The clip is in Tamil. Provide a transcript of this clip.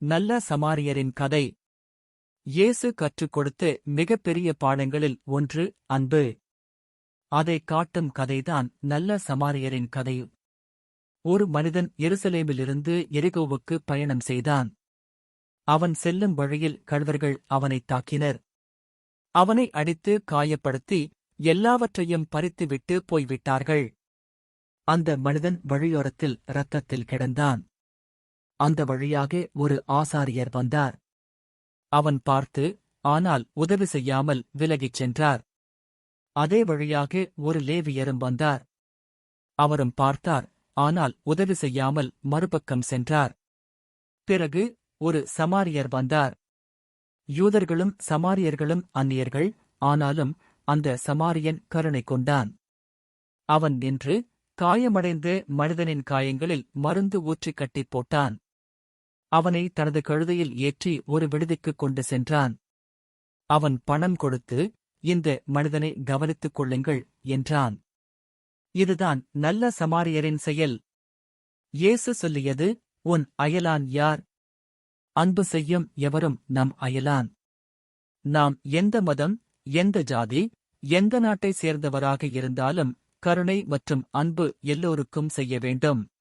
நல்ல சமாரியரின் கதை. இயேசு கற்றுக் கொடுத்த மிகப்பெரிய பாடங்களில் ஒன்று அன்பு. அதைக் காட்டும் கதைதான் நல்ல சமாரியரின் கதை. ஒரு மனிதன் எருசலேமிலிருந்து எரிகோவுக்கு பயணம் செய்தான். அவன் செல்லும் வழியில் கள்வர்கள் அவனைத் தாக்கினர். அவனை அடித்து காயப்படுத்தி எல்லாவற்றையும் பறித்துவிட்டு போய்விட்டார்கள். அந்த மனிதன் வழியோரத்தில் இரத்தத்தில் கிடந்தான். அந்த வழியாக ஒரு ஆசாரியர் வந்தார். அவன் பார்த்து ஆனால் உதவி செய்யாமல் விலகிச் சென்றார். அதே வழியாக ஒரு லேவியரும் வந்தார். அவரும் பார்த்தார் ஆனால் உதவி செய்யாமல் மறுபக்கம் சென்றார். பிறகு ஒரு சமாரியர் வந்தார். யூதர்களும் சமாரியர்களும் அந்நியர்கள் ஆனாலும் அந்த சமாரியன் கருணை கொண்டான். அவன் நின்று காயமடைந்த மனிதனின் காயங்களில் மருந்து ஊற்றிக் கட்டிப் போட்டான். அவனை தனது கழுதையில் ஏற்றி ஒரு விடுதிக்குக் கொண்டு சென்றான். அவன் பணம் கொடுத்து இந்த மனிதனை கவனித்துக் கொள்ளுங்கள் என்றான். இதுதான் நல்ல சமாரியரின் செயல். இயேசு சொல்லியது உன் அயலான் யார்? அன்பு செய்யும் எவரும் நம் அயலான். நாம் எந்த மதம் எந்த ஜாதி எந்த நாட்டை சேர்ந்தவராக இருந்தாலும் கருணை மற்றும் அன்பு எல்லோருக்கும் செய்ய வேண்டும்.